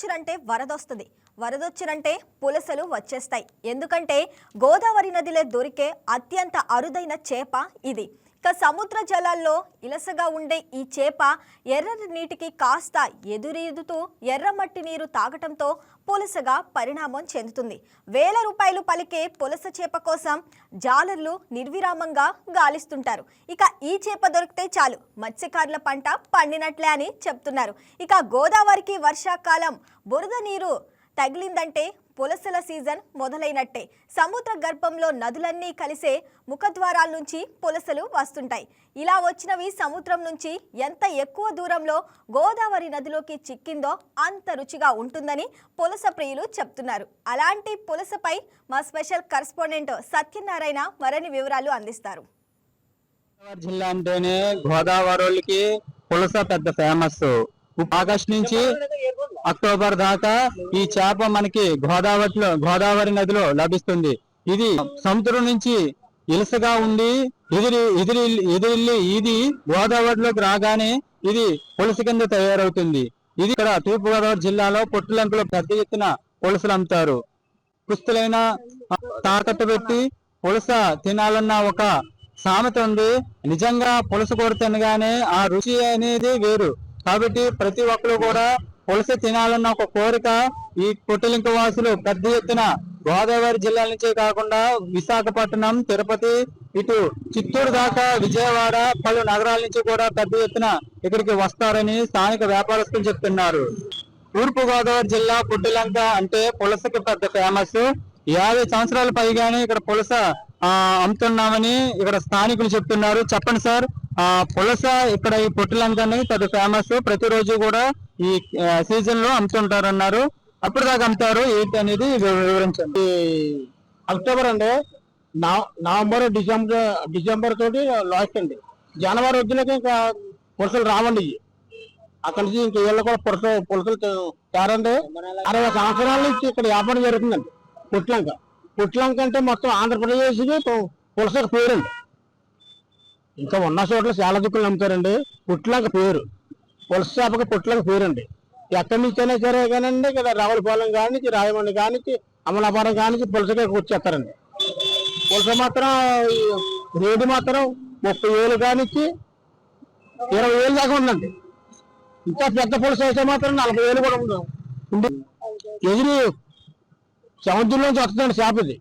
వచ్చినంటే వరదొస్తుంది. వరదొచ్చినంటే పులసలు వచ్చేస్తాయి. ఎందుకంటే గోదావరి నదిలో దొరికే అత్యంత అరుదైన చేప ఇది. ఇక సముద్ర జలాల్లో ఇలసగా ఉండే ఈ చేప ఎర్రని నీటికి కాస్త ఎదురెదుతూ ఎర్రమట్టి నీరు తాగటంతో పులసగా పరిణామం చెందుతుంది. వేల రూపాయలు పలికే పులస చేప కోసం జాలర్లు నిర్విరామంగా గాలిస్తుంటారు. ఇక ఈ చేప దొరికితే చాలు మత్స్యకారుల పంట పండినట్లే అని చెప్తున్నారు. ఇక గోదావరికి వర్షాకాలం బురద నీరు తగిలిందంటే పులసల సీజన్ మొదలైనట్టే. సముద్ర గర్భంలో నదులన్నీ కలిసే ముఖద్వారాల నుంచి పులసలు వస్తుంటాయి. ఇలా వచ్చినవి సముద్రం నుంచి ఎంత ఎక్కువ దూరంలో గోదావరి నదిలోకి చిక్కిందో అంత రుచిగా ఉంటుందని పులస ప్రియులు చెప్తున్నారు. అలాంటి పులసపై మా స్పెషల్ కరస్పాండెంట్ సత్యనారాయణ మరిన్ని వివరాలు అందిస్తారు. గోదావరి జిల్లా అంటేనే గోదావరికి పులస పెద్ద ఫేమస్ ఆగస్ట్ నుంచి అక్టోబర్ దాకా ఈ చేప మనకి గోదావరిలో గోదావరి నదిలో లభిస్తుంది. ఇది సముద్రం నుంచి ఇలసగా ఉండి ఎదిరి ఎదిరి ఎదిరిల్లి ఇది గోదావరిలోకి రాగానే ఇది పులస కింద తయారవుతుంది. ఇది ఇక్కడ తూర్పు గోదావరి జిల్లాలో పొట్టులంకలో పెద్ద ఎత్తున పులసలు అమ్ముతారు. కుస్తులైన తాకట్టు పెట్టి పులస తినాలన్న ఒక సామెత ఉంది. నిజంగా పులస కూర తినగానే ఆ రుచి అనేది వేరు. కాబట్టి ప్రతి ఒక్కరు కూడా పులస తినాలన్న ఒక కోరిక ఈ పుట్టలింక వాసులు పెద్ద ఎత్తున గోదావరి జిల్లా నుంచే కాకుండా విశాఖపట్నం తిరుపతి ఇటు చిత్తూరు దాకా విజయవాడ పలు నగరాల నుంచి కూడా పెద్ద ఎత్తున ఇక్కడికి వస్తారని స్థానిక వ్యాపారస్తులు చెప్తున్నారు. తూర్పు గోదావరి జిల్లా పుట్టలంక అంటే పులసకి పెద్ద ఫేమస్. యాభై సంవత్సరాల పైగానే ఇక్కడ పులస అమ్ముతున్నామని ఇక్కడ స్థానికులు చెప్తున్నారు. చెప్పండి సార్ ఆ పులస ఇక్కడ ఈ పుట్టిలంక పెద్ద ఫేమస్. ప్రతిరోజు కూడా ఈ సీజన్లో అమ్ముతుంటారన్నారు. అప్పుడు దాకా అమ్ముతారు ఏంటి అనేది వివరించండి. అక్టోబర్ అండి. నవ- నవంబర్ డిసెంబర్ డిసెంబర్ తోటి లాస్ట్ అండి జనవరి వచ్చినాక ఇంకా పులసలు రావండి. అక్కడి నుంచి ఇంక వీళ్ళు కూడా పులస పులసలు తేరండి. అరవై సంవత్సరాల నుంచి ఇక్కడ వ్యాపారం జరుగుతుందండి. పుట్లంక. పుట్లంక అంటే మొత్తం ఆంధ్రప్రదేశ్కి పులసకు పేరండి. ఇంకా ఉన్న చోట్ల చాలా దుక్కులు నమ్ముతారండి. పుట్లంక పేరు. పులస చేపకి పుట్లంక పేరండి. ఎక్కడి నుంచైనా సరే కానండి కదా రావులపాలెం కానించి రాయమండ్రి కానించి అమలాపురం కానించి పులసకే వచ్చేస్తారండి. పులస మాత్రం రేటు మాత్రం ముప్పై వేలు కానిచ్చి ఇరవై వేలు దాకా ఉందండి. ఇంకా పెద్ద పులస అయితే మాత్రం నలభై వేలు కూడా ఉంది ఎదురు సముద్రంలోంచి వస్తుందండి చేపది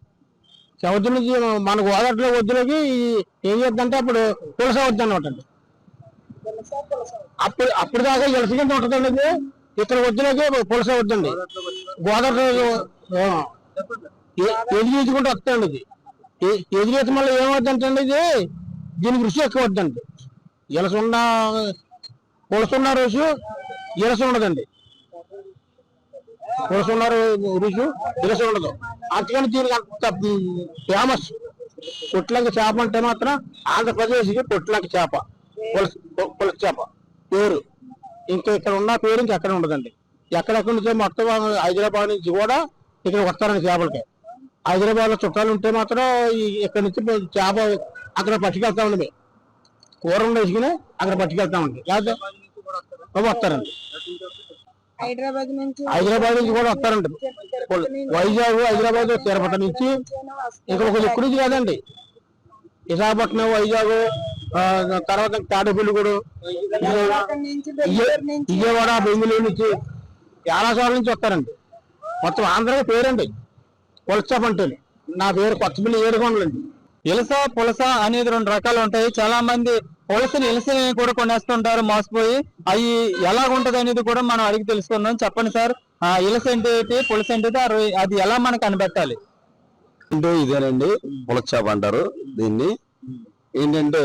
ఇది సముద్రం నుంచి మన గోదావరిలో వద్దులకి ఏం చేద్దంటే అప్పుడు పులస వద్దు అనమాట అప్పుడు అప్పుడు దాకా ఎలసి కింద ఉంటుందండి ఇది. ఇక్కడ వద్దులకి పులస వద్దండి. గోదావరి ఎదురు ఈదుకుంటూ వస్తాయండి ఇది. ఎదురు ఈత మళ్ళీ ఏమవుతుందంటే ఇది దీనికి రుచి ఎక్కువ వద్దండి ఎలసుండ ఉన్న పులస ఉన్న రుచి ఇలస ఉండదండి. పులస ఉన్న రు- రుచి ఇలస ఉండదు. అందుకని దీనికి అంత ఫేమస్ పొట్లంక చేప అంటే మాత్రం ఆంధ్రప్రదేశ్కి పొట్లంక చేప. పులస పులస చేప. పేరు. ఇంకా ఇక్కడ ఉన్న పేరు ఇంకా ఎక్కడ ఉండదండి. ఎక్కడెక్కడ నుంచి మొత్తం హైదరాబాద్ నుంచి కూడా ఇక్కడ వస్తారండి చేపలకి. హైదరాబాద్లో చుట్టాలు ఉంటే మాత్రం ఇక్కడ నుంచి చేప అక్కడ పట్టుకెళ్తామండి మేము. కూర వేసుకుని అక్కడ పట్టుకెళ్తామండి. లేకపోతే వస్తారండి. హైదరాబాద్ నుంచి హైదరాబాద్ నుంచి కూడా వస్తారండి వైజాగ్ హైదరాబాద్ తిరుపతి నుంచి. ఇంకా ఒక దిక్కు నుంచి కాదండి. విశాఖపట్నం వైజాగ్ తర్వాత తాడేపల్లిగూడు విజయవాడ బెంగళూరు నుంచి. చాలా చోట్ల నుంచి వస్తారండి. మొత్తం ఆంధ్రగా పేరండి. కొలచాప్ అంటే. నా పేరు కొత్తపల్లి ఏడుకొండలండి ఇలస పులస అనేది రెండు రకాలు ఉంటాయి. చాలా మంది పోలీసులు ఇలసని కూడా కొనేస్తుంటారు మోసపోయి. అవి ఎలాగుంటది అనేది కూడా మనం అడిగి తెలుసుకుందాం. చెప్పండి సార్. ఆ ఇలస ఏంటి అంటే అది ఎలా మనకు కనిపెట్టాలి? అంటే ఇదేనండి పులచాప అంటారు దీన్ని. ఏంటంటే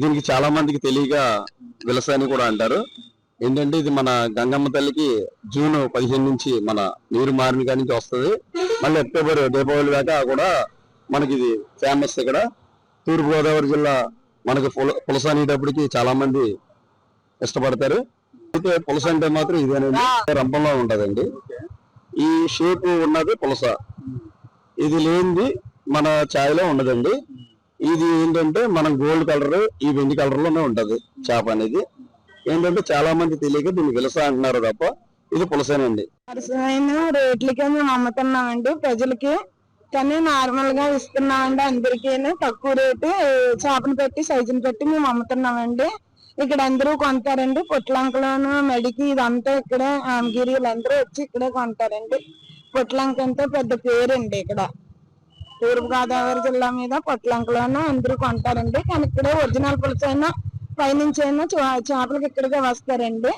దీనికి చాలా మందికి తెలియక విలస అని కూడా అంటారు. ఏంటంటే ఇది మన గంగమ్మ తల్లికి జూన్ పదిహేను నుంచి మన నీరు మారిన కాడి నుంచి వస్తుంది. మళ్ళీ అక్టోబర్ దీపావళి దాకా కూడా మనకి ఇది ఫేమస్ ఇక్కడ. తూర్పుగోదావరి జిల్లా మనకి పుల పులస అనేటప్పటికి చాలా మంది ఇష్టపడతారు. అయితే పులస అంటే మాత్రం ఇదేనండి రంపంలో ఉంటదండి. ఈ షేప్ ఉన్నది పులస. ఇది లేనిది మన ఛాయలో ఉండదండి. ఇది ఏంటంటే మనం గోల్డ్ కలర్ ఈ వెండి కలర్లోనే ఉంటది చేప అనేది. ఏంటంటే చాలా మంది తెలియక దీన్ని విలస అంటున్నారు తప్ప ఇది పులసేనండి. రేట్లకే మేము అమ్ముతున్నామండి. ప్రజలకి కానీ నార్మల్గా ఇస్తున్నామండి అందరికీ తక్కువ రేటు చేపను పెట్టి సైజును పెట్టి మేము అమ్ముతున్నామండి. ఇక్కడ అందరూ కొంటారండి. పొట్లంకలోను మెడికి ఇదంతా ఇక్కడే ఆమగిరి వీళ్ళందరూ వచ్చి ఇక్కడే కొంటారండి. పొట్లంక అంటే పెద్ద పేరండి ఇక్కడ. తూర్పు గోదావరి జిల్లా మీద పొట్లంకలోనూ అందరూ కొంటారండి. కానీ ఇక్కడే ఒరిజినల్ పులుసైనా పైనుంచి అయినా చే- చేపలకి ఇక్కడికే వస్తారండి.